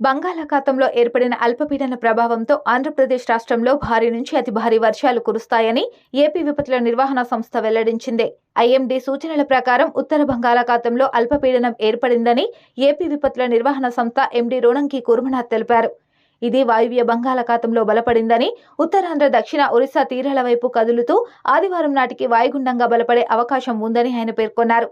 బంగాళాఖాతంలో ఏర్పడిన అల్పపీడన ప్రభావంతో ఆంధ్రప్రదేశ్ రాష్ట్రంలో భారీ నుంచి అతి భారీ వర్షాలు కురుస్తాయని ఏపీ విపత్తుల నిర్వహణ సంస్థ వెల్లడించింది. ఐఎండీ సూచనల ప్రకారం ఉత్తర బంగాళాఖాతంలో అల్పపీడనం ఏర్పడిందని ఏపీ విపత్తుల నిర్వహణ సంస్థ ఎండీ రోణంకి కుర్మనాథ్ తెలిపారు. ఇది వాయువ్య బంగాళాఖాతంలో బలపడిందని ఉత్తరాంధ్ర దక్షిణ ఒరిస్సా తీరాల వైపు కదులుతూ ఆదివారం నాటికి వాయుగుండంగా బలపడే అవకాశం ఉందని ఆయన పేర్కొన్నారు.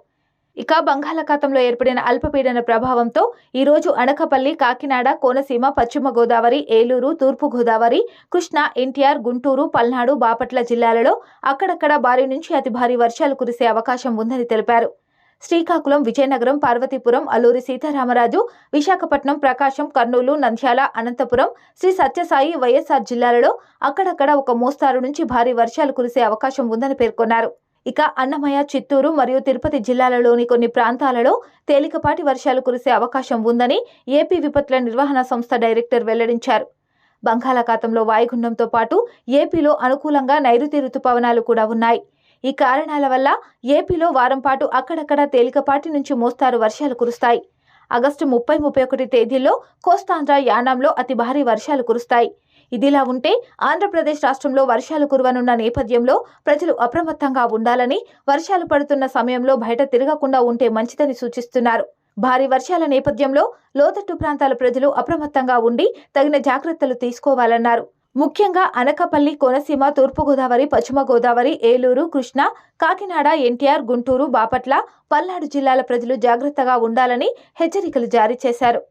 ఇక బంగాళాఖాతంలో ఏర్పడిన అల్పపీడన ప్రభావంతో ఈరోజు అనకపల్లి కాకినాడ కోనసీమ పశ్చిమ గోదావరి ఏలూరు తూర్పు గోదావరి కృష్ణా ఎన్టీఆర్ గుంటూరు పల్నాడు బాపట్ల జిల్లాలలో అక్కడక్కడ భారీ నుంచి అతి భారీ వర్షాలు కురిసే అవకాశం ఉందని తెలిపారు. శ్రీకాకుళం విజయనగరం పార్వతీపురం అల్లూరి సీతారామరాజు విశాఖపట్నం ప్రకాశం కర్నూలు నంద్యాల అనంతపురం శ్రీ సత్యసాయి వైఎస్ఆర్ జిల్లాలలో అక్కడక్కడ ఒక మోస్తారు నుంచి భారీ వర్షాలు కురిసే అవకాశం ఉందని పేర్కొన్నారు. ఇక అన్నమయ్య చిత్తూరు మరియు తిరుపతి జిల్లాలలోని కొన్ని ప్రాంతాలలో తేలికపాటి వర్షాలు కురిసే అవకాశం ఉందని ఏపీ విపత్తుల నిర్వహణ సంస్థ డైరెక్టర్ వెల్లడించారు. బంగాళాఖాతంలో వాయుగుండంతో పాటు ఏపీలో అనుకూలంగా నైరుతి రుతుపవనాలు కూడా ఉన్నాయి. ఈ కారణాల వల్ల ఏపీలో వారం పాటు అక్కడక్కడ తేలికపాటి నుంచి మోస్తారు వర్షాలు కురుస్తాయి. ఆగస్టు ముప్పై ముప్పై ఒకటి తేదీల్లో కోస్తాంధ్ర యానాంలో అతి భారీ వర్షాలు కురుస్తాయి. ఇదిలా ఉంటే ఆంధ్రప్రదేశ్ రాష్ట్రంలో వర్షాలు కురవనున్న నేపథ్యంలో ప్రజలు అప్రమత్తంగా ఉండాలని వర్షాలు పడుతున్న సమయంలో బయట తిరగకుండా ఉంటే మంచిదని సూచిస్తున్నారు. భారీ వర్షాల నేపథ్యంలో లోతట్టు ప్రాంతాల ప్రజలు అప్రమత్తంగా ఉండి తగిన జాగ్రత్తలు తీసుకోవాలన్నారు. ముఖ్యంగా అనకపల్లి కోనసీమ తూర్పుగోదావరి పశ్చిమ గోదావరి ఏలూరు కృష్ణా కాకినాడ ఎన్టీఆర్ గుంటూరు బాపట్ల పల్నాడు జిల్లాల ప్రజలు జాగ్రత్తగా ఉండాలని హెచ్చరికలు జారీ చేశారు.